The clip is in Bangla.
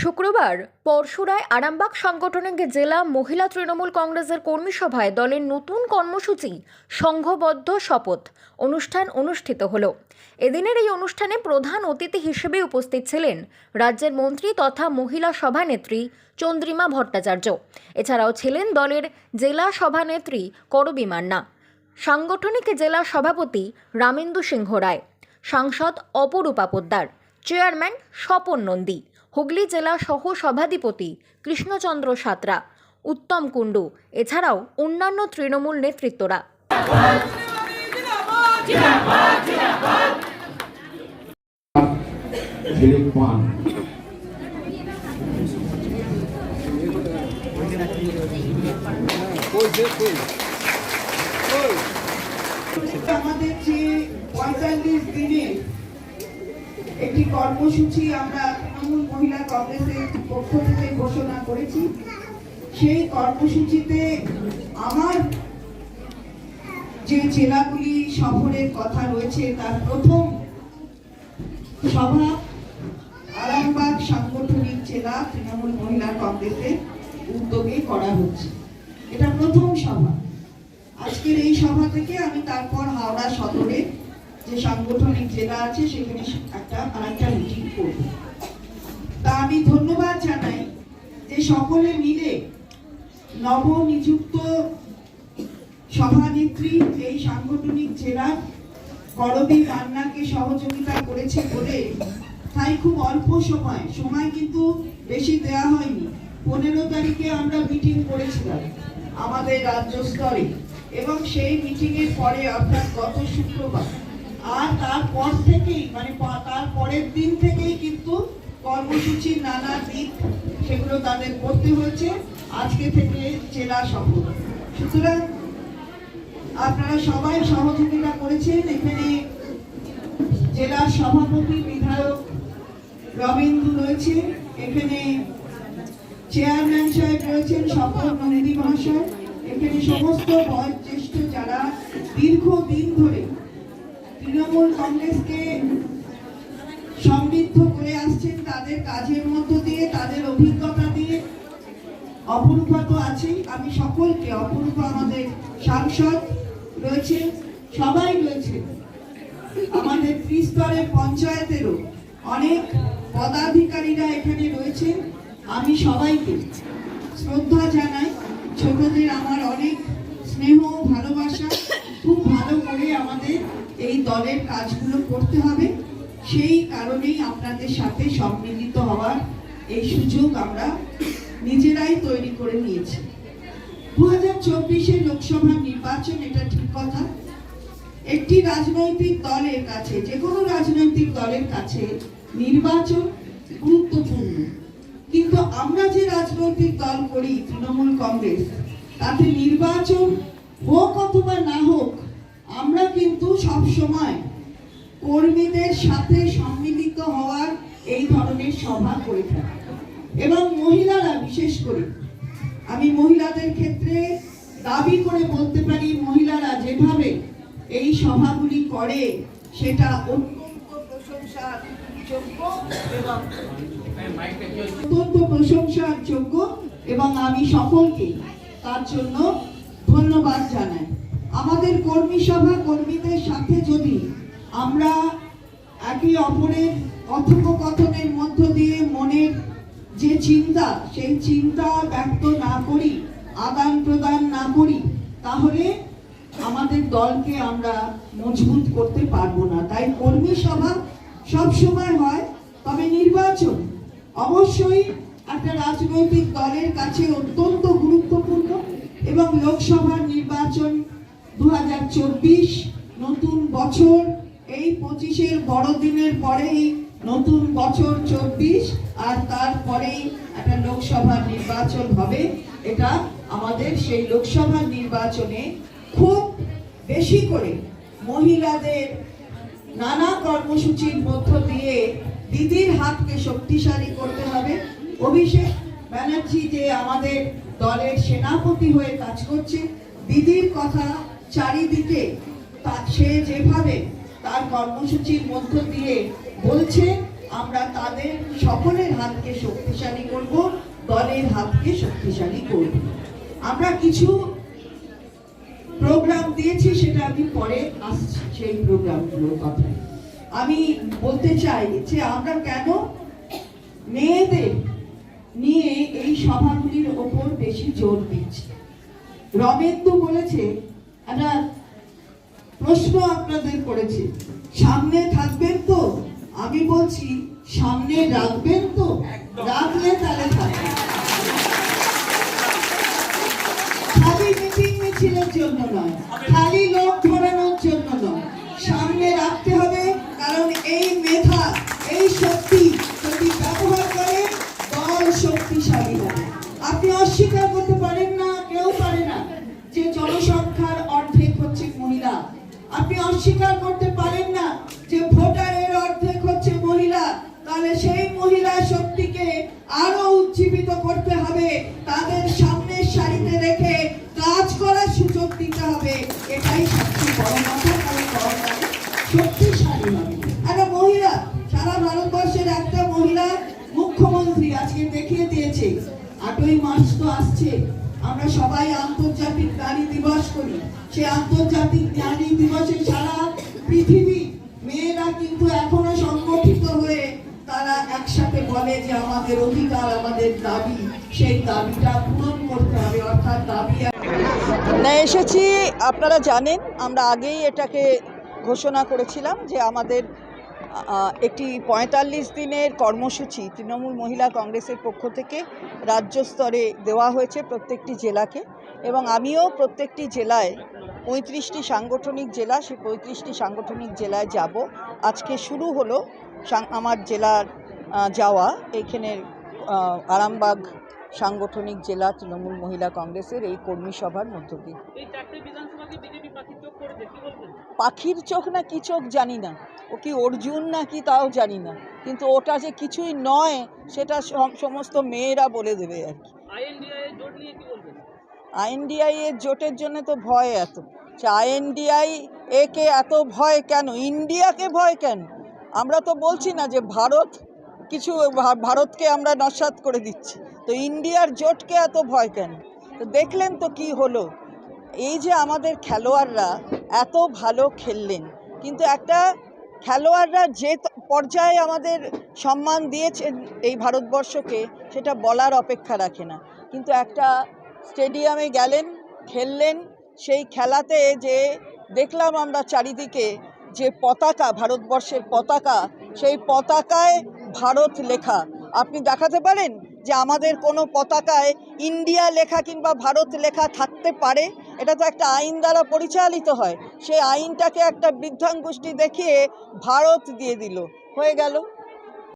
শুক্রবার পরশুরায় আরামবাগ সাংগঠনিক জেলা মহিলা তৃণমূল কংগ্রেসের কর্মী সভায় দলের নতুন কর্মসূচি সংঘবদ্ধ শপথ অনুষ্ঠান অনুষ্ঠিত হলো। এদিনের এই অনুষ্ঠানে প্রধান অতিথি হিসেবে উপস্থিত ছিলেন রাজ্যের মন্ত্রী তথা মহিলা সভানেত্রী চন্দ্রিমা ভট্টাচার্য। এছাড়াও ছিলেন দলের জেলা সভানেত্রী করবী মান্না, সাংগঠনিক জেলা সভাপতি রামেন্দু সিংহ রায়, সাংসদ অপরূপা পোদ্দার, চেয়ারম্যান স্বপন নন্দী হুগলি জেলা সহ সভাধিপতি কৃষ্ণচন্দ্র সাঁতরা, উত্তম কুণ্ডু, এছাড়াও অন্যান্য তৃণমূল নেতৃত্বরা। আমাদের যে পঁয়তাল্লিশ দিনের একটি কর্মসূচি আমরা তৃণমূল মহিলা কংগ্রেসের পক্ষ থেকে ঘোষণা করেছি। সেই কর্মসূচিতে আমার যে জেলাগুলি সফরের কথা রয়েছে, তার প্রথম সভা আরামবাগ সাংগঠনিক জেলা তৃণমূল মহিলা কংগ্রেসের উদ্যোগে করা হচ্ছে। এটা প্রথম সভা। আজকের এই সভা থেকে আমি তারপর হাওড়া সদরে যে সাংগঠনিক জেলা আছে, সেখানে একটা আরেকটা মিটিং করব। তা আমি ধন্যবাদ জানাই যে সকলে মিলে নবনিযুক্ত সভানেত্রী এই সাংগঠনিক জেলার করবী রান্নাকে সহযোগিতা করেছে বলে তাই খুব অল্প সময় সময় কিন্তু বেশি দেয়া হয়নি। পনেরো তারিখে আমরা মিটিং করেছিলাম আমাদের রাজ্য স্তরে এবং সেই মিটিং এর পরে অর্থাৎ গত শুক্রবার, আর তারপর থেকেই মানে পা- তার পরের দিন থেকেই কিন্তু কর্মসূচির নানা দিক সেগুলো তাদের করতে হয়েছে। আজকে থেকে জেলা সফর সুতরাং আপনারা সবাই সহযোগিতা করেছেন। এখানে জেলার সভাপতি বিধায়ক রবীন্দ্র রয়েছে এখানে চেয়ারম্যান সাহেব রয়েছেন স্বপন নন্দী মহাশয়। এখানে সমস্ত বয়োজ্যেষ্ঠ যারা দীর্ঘদিন ধরে তৃণমূল কংগ্রেসকে তাদের কাজের মধ্য দিয়ে, তাদের অভিজ্ঞতা দিয়ে। অপরূপা তো আছেই। আমি সকলকে অপরূপা আমাদের সাংসদ রয়েছে, সবাই রয়েছে। আমাদের ত্রিস্তরের পঞ্চায়েতেরও অনেক পদাধিকারীরা এখানে রয়েছেন আমি সবাইকে শ্রদ্ধা জানাই। ছোটদের আমার অনেক স্নেহ ভালোবাসা। খুব ভালো করে আমাদের এই দলের কাজগুলো করতে হবে। সেই কারণেই আপনাদের সাথে সম্মিলিত হওয়ার এই সুযোগ আমরা নিজেরাই তৈরি করে নিয়েছি। দু হাজার চব্বিশে লোকসভা নির্বাচন, এটা ঠিক কথা। একটি রাজনৈতিক দলের কাছে যে কোনো রাজনৈতিক দলের কাছে নির্বাচন গুরুত্বপূর্ণ। কিন্তু আমরা যে রাজনৈতিক দল করি, তৃণমূল কংগ্রেস, তাতে নির্বাচন হোক অথবা না হোক, আমরা কিন্তু সব সময় কর্মীদের সাথে সম্মিলিত হওয়ার এই ধরনের সভা করে থাকি এবং মহিলারা, বিশেষ করে, আমি মহিলাদের ক্ষেত্রে দাবি করে বলতে পারি, মহিলারা যেভাবে এই সভাগুলি করে, সেটা অত্যন্ত প্রশংসার যোগ্য এবং অত্যন্ত এবং আমি সকলকে তার জন্য ধন্যবাদ জানাই। আমাদের কর্মী সভা কর্মীদের সাথে যদি আমরা একে অপরের কথোপকথনের মধ্য দিয়ে মনের যে চিন্তা, সেই চিন্তা ব্যক্ত না করি, আদান প্রদান না করি, তাহলে আমাদের দলকে আমরা মজবুত করতে পারব না। তাই কর্মী সভা সব সময় হয়, তবে নির্বাচন অবশ্যই একটা রাজনৈতিক দলের কাছে অত্যন্ত গুরুত্বপূর্ণ এবং লোকসভার নির্বাচন দু হাজার চব্বিশ নতুন বছর এই পঁচিশের বড়দিনের পরেই নতুন বছর চব্বিশ, আর তারপরেই একটা লোকসভার নির্বাচন হবে। এটা আমাদের সেই লোকসভা নির্বাচনে খুব বেশি করে মহিলাদের নানা কর্মসূচির মধ্য দিয়ে দিদির হাতকে শক্তিশালী করতে হবে। অভিষেক ব্যানার্জি যে আমাদের দলের সেনাপতি হয়ে কাজ করছে, দিদির কথা চারিদিকে তা সে যেভাবে তার কর্মসূচির মধ্য দিয়ে বলছে, আমরা তাদের সকলের হাতকে শক্তিশালী করব, দলের হাতকে শক্তিশালী করব। আমরা কিছু প্রোগ্রাম দিয়েছি, সেটা আমি পরে আসছি সেই প্রোগ্রামগুলোর কথায়। আমি বলতে চাই যে আমরা কেন মেয়েদের নিয়ে এই সভাগুলির ওপর বেশি জোর দিচ্ছি? রমেন্দু বলেছে একটা প্রশ্ন আপনাদের করেছে। সামনে থাকবেন তো? আমি বলছি সামনে রাখবেন তো? রাখলে তাহলে থাকবেন খালি মিটিং মিছিলের জন্য নয় খালি লোক ধরানোর জন্য নয়। সামনে রাখতে হবে কারণ এই মেধা এই শক্তি আপনি অস্বীকার করতে পারেন না যে ভোটারের অর্ধেক হচ্ছে মহিলা, তাহলে সেই মহিলা শক্তিকে আরও উজ্জীবিত করতে হবে, তাদের সামনের সারিতে রেখে কাজ করার সুযোগ দিতে হবে। এটাই সবচেয়ে বড় কথা, কারণ শক্তিশালী হবে। একটা মহিলা, সারা ভারতবর্ষের একটা মহিলা মুখ্যমন্ত্রী আজকে দেখিয়ে দিয়েছে, আটই মার্চ তো আসছে আমরা সবাই আন্তর্জাতিক নারী দিবস করি। সে আন্তর্জাতিক নারী দিবসে সারা পৃথিবী মেয়েরা কিন্তু এখনও সংগঠিত হয়ে তারা একসাথে বলে যে আমাদের অধিকার, আমাদের দাবি, সেই দাবিটা পূরণ করতে হবে, অর্থাৎ দাবি না, এসেছি, আপনারা জানেন, আমরা আগেই এটাকে ঘোষণা করেছিলাম যে আমাদের একটি পঁয়তাল্লিশ দিনের কর্মসূচি তৃণমূল মহিলা কংগ্রেসের পক্ষ থেকে রাজ্য স্তরে দেওয়া হয়েছে প্রত্যেকটি জেলাকে। এবং আমিও প্রত্যেকটি জেলায় পঁয়ত্রিশটি সাংগঠনিক জেলা সেই পঁয়ত্রিশটি সাংগঠনিক জেলায় যাব। আজকে শুরু হলো আমার জেলার যাওয়া। এইখানের আরামবাগ সাংগঠনিক জেলা তৃণমূল মহিলা কংগ্রেসের এই কর্মী সভার মধ্য দিয়ে। পাখির চোখ না কি চোখ জানি না। ও কি অর্জুন না কি তাও জানি না। কিন্তু ওটা যে কিছুই নয় সেটা সম- সমস্ত মেয়েরা বলে দেবে আর কি। আইএনডিআই এর জোটের জন্য তো ভয় এত। সে আইএনডিআই একে এত ভয় কেন? ইন্ডিয়াকে ভয় কেন? আমরা তো বলছি না যে ভারত কিছু ভারতকে আমরা নস্বাত করে দিচ্ছি। তো ইন্ডিয়ার জোটকে এত ভয় কেন? তো দেখলেন তো কি হলো? এই যে আমাদের খেলোয়াড়রা এত ভালো খেললেন কিন্তু একটা খেলোয়াড়রা যে পর্যায়ে আমাদের সম্মান দিয়েছেন এই ভারতবর্ষকে, সেটা বলার অপেক্ষা রাখে না। কিন্তু একটা স্টেডিয়ামে গেলেন, খেললেন, সেই খেলাতে যে দেখলাম আমরা চারিদিকে যে পতাকা, ভারতবর্ষের পতাকা, সেই পতাকায় ভারত লেখা। আপনি দেখাতে পারেন? যে আমাদের কোনো পতাকায় ইন্ডিয়া লেখা কিংবা ভারত লেখা থাকতে পারে, এটা তো একটা আইন দ্বারা পরিচালিত হয়। সেই আইনটাকে একটা বৃদ্ধাঙ্গুষ্টি দেখিয়ে ভারত দিয়ে দিল। হয়ে গেল।